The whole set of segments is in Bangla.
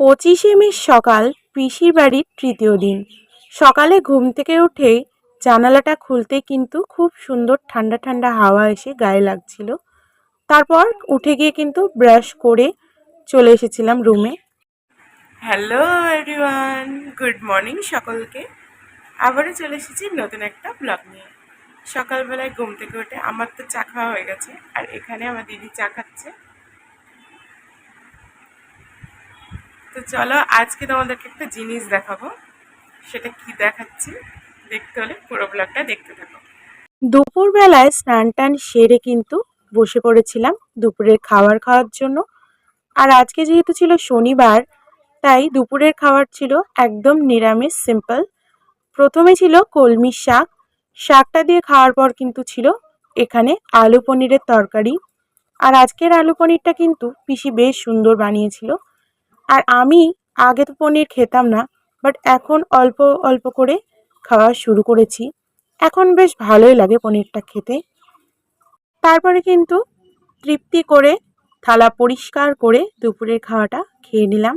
পঁচিশে মে সকাল পিসির বাড়ির তৃতীয় দিন। সকালে ঘুম থেকে উঠেই জানালাটা খুলতে কিন্তু খুব সুন্দর ঠান্ডা ঠান্ডা হাওয়া এসে গায়ে লাগছিল। তারপর উঠে গিয়ে কিন্তু ব্রাশ করে চলে এসেছিলাম রুমে। হ্যালো এভরিওয়ান, গুড মর্নিং সকলকে। আবারও চলে এসেছি নতুন একটা ব্লগ নিয়ে। সকালবেলায় ঘুম থেকে উঠে আমার তো চা খাওয়া হয়ে গেছে, আর এখানে আমার দিদি চা খাচ্ছে। তো চলো, আজকে তোমাদেরকে একটা জিনিস দেখাবো। সেটা কি দেখাচ্ছি? দেখতে হলে পুরো ব্লগটা দেখতে থাকো। দুপুরবেলায় স্নান টান সেরে কিন্তু বসে পড়েছিলাম দুপুরের খাবার খাওয়ার জন্য। আর আজকে যেহেতু ছিল শনিবার, তাই দুপুরের খাবার ছিল একদম নিরামিষ সিম্পল প্রথমে ছিল কলমি শাক। শাকটা দিয়ে খাওয়ার পর কিন্তু ছিল এখানে আলু পনিরের তরকারি। আর আজকের আলু পনিরটা কিন্তু পিসি বেশ সুন্দর বানিয়েছিল। আর আমি আগে তো পনির খেতাম না বাট এখন অল্প অল্প করে খাওয়া শুরু করেছি। এখন বেশ ভালোই লাগে পনিরটা খেতে। তারপরে কিন্তু তৃপ্তি করে থালা পরিষ্কার করে দুপুরের খাওয়াটা খেয়ে নিলাম।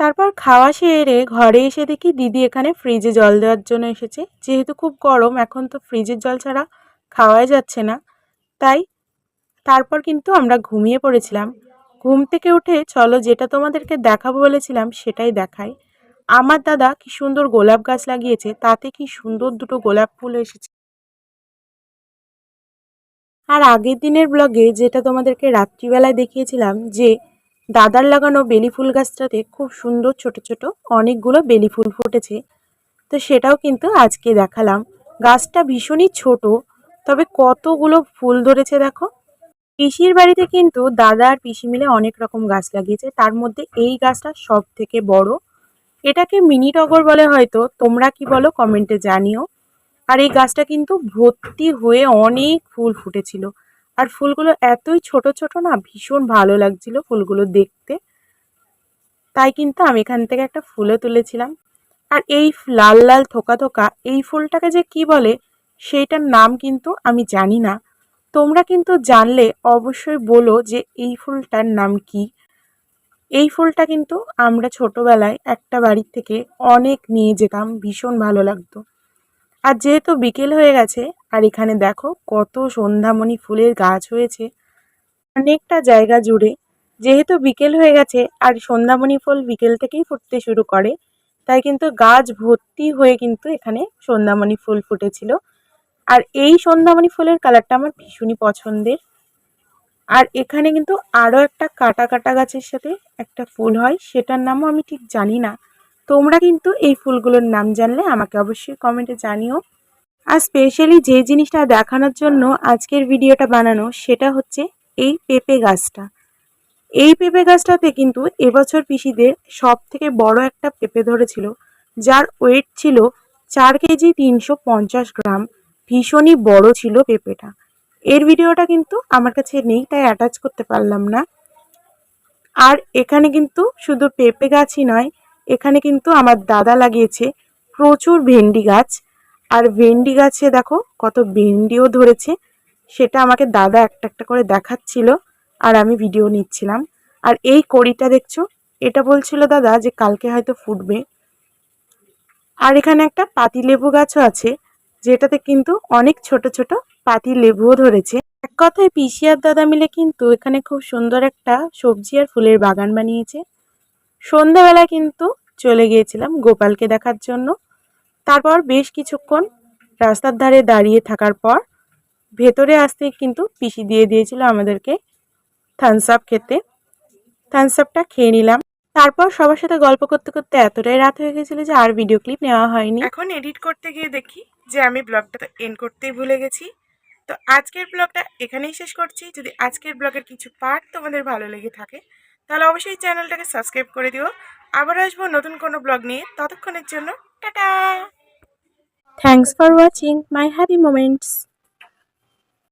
তারপর খাওয়া সেরে ঘরে এসে দেখি দিদি এখানে ফ্রিজে জল দেওয়ার জন্য এসেছে। যেহেতু খুব গরম, এখন তো ফ্রিজের জল ছাড়া খাওয়াই যাচ্ছে না। তাই তারপর কিন্তু আমরা ঘুমিয়ে পড়েছিলাম। ঘুম থেকে উঠে, চলো যেটা তোমাদেরকে দেখাবো বলেছিলাম, সেটাই দেখাই। আমার দাদা কি সুন্দর গোলাপ গাছ লাগিয়েছে, তাতে কি সুন্দর দুটো গোলাপ ফুল এসেছে। আর আগের দিনের ব্লগে যেটা তোমাদেরকে রাত্রিবেলায় দেখিয়েছিলাম, যে দাদার লাগানো বেলি ফুল গাছটাতে খুব সুন্দর ছোট ছোট অনেকগুলো বেলি ফুল ফুটেছে, তো সেটাও কিন্তু আজকে দেখালাম। গাছটা ভীষণই ছোট, তবে কতগুলো ফুল ধরেছে দেখো। পিসির বাড়িতে কিন্তু দাদা আর পিসি মিলে অনেক রকম গাছ লাগিয়েছে। তার মধ্যে এই গাছটা সব থেকে বড়। এটাকে মিনি টগর বলে হয়তো। তোমরা কি বলো? কমেন্টে জানিও। আর এই গাছটা কিন্তু ভর্তি হয়ে অনেক ফুল ফুটেছিল। আর ফুলগুলো এতই ছোট ছোট না, ভীষণ ভালো লাগছিল ফুলগুলো দেখতে। তাই কিন্তু আমি এখান থেকে একটা ফুলও তুলেছিলাম। আর এই লাল লাল থোকা থোকা, এই ফুলটাকে যে কি বলে, সেইটার নাম কিন্তু আমি জানি না। তোমরা কিন্তু জানলে অবশ্যই বলো যে এই ফুলটার নাম কি। এই ফুলটা কিন্তু আমরা ছোটবেলায় একটা বাড়ির থেকে অনেক নিয়ে যেতাম, ভীষণ ভালো লাগতো। আর যেহেতু বিকেল হয়ে গেছে, আর এখানে দেখো কত সন্ধ্যামণি ফুলের গাছ হয়েছে। অনেকটা জায়গা জুড়ে যেহেতু বিকেল হয়ে গেছে, আর সন্ধ্যামণি ফুল বিকেল থেকেই ফুটতে শুরু করে, তাই কিন্তু গাছ ভর্তি হয়ে কিন্তু এখানে সন্ধ্যামণি ফুল ফুটেছিল। আর এই সন্ধ্যামণি ফুলের কালারটা আমার ভীষণই পছন্দের। আর এখানে কিন্তু আরও একটা কাটা কাটা গাছের সাথে একটা ফুল হয়, সেটার নামও আমি ঠিক জানি না। তোমরা কিন্তু এই ফুলগুলোর নাম জানলে আমাকে অবশ্যই কমেন্টে জানিও। আর স্পেশালি যে জিনিসটা দেখানোর জন্য আজকের ভিডিওটা বানানো, সেটা হচ্ছে এই পেঁপে গাছটা। এই পেঁপে গাছটাতে কিন্তু এবছর পিসিদের সব থেকে বড় একটা পেঁপে ধরেছিল, যার ওয়েট ছিল চার কেজি তিনশো পঞ্চাশ গ্রাম। ভীষণই বড় ছিল পেঁপেটা। এর ভিডিওটা কিন্তু আমার কাছে নেই, তাই অ্যাটাচ করতে পারলাম না। আর এখানে কিন্তু শুধু পেঁপে গাছই নয়, এখানে কিন্তু আমার দাদা লাগিয়েছে প্রচুর ভেন্ডি গাছ। আর ভেন্ডি গাছে দেখো কত ভেন্ডিও ধরেছে, সেটা আমাকে দাদা একটা একটা করে দেখাচ্ছিল আর আমি ভিডিও নিচ্ছিলাম। আর এই কড়িটা দেখছ, এটা বলছিল দাদা যে কালকে হয়তো ফুটবে। আর এখানে একটা পাতিলেবু গাছও আছে যেটাতে কিন্তু অনেক ছোট ছোট পাতি লেবুও ধরেছে। এক কথায় পিসি আর দাদা মিলে কিন্তু এখানে খুব সুন্দর একটা সবজি আর ফুলের বাগান বানিয়েছে। সন্ধ্যাবেলা কিন্তু চলে গিয়েছিলাম গোপালকে দেখার জন্য। তারপর বেশ কিছুক্ষণ রাস্তার ধারে দাঁড়িয়ে থাকার পর ভেতরে আসতে কিন্তু পিসি দিয়ে দিয়েছিল আমাদেরকে থামস আপ খেতে। থামস আপটা খেয়ে নিলাম। তারপর সবার সাথে গল্প করতে করতে এতটাই রাত হয়ে গেছিল যে আর ভিডিও ক্লিপ নেওয়া হয়নি। এখন এডিট করতে গিয়ে দেখি যে আমি ব্লগটা এন্ড করতেই ভুলে গেছি। তো আজকের ব্লগটা এখানেই শেষ করছি। যদি আজকের ব্লগের কিছু পার্ট তোমাদের ভালো লেগে থাকে, তাহলে অবশ্যই চ্যানেলটাকে সাবস্ক্রাইব করে দিও। আবার আসব নতুন কোনো ব্লগ নিয়ে। ততক্ষণের জন্য tata! Thanks for watching my happy moments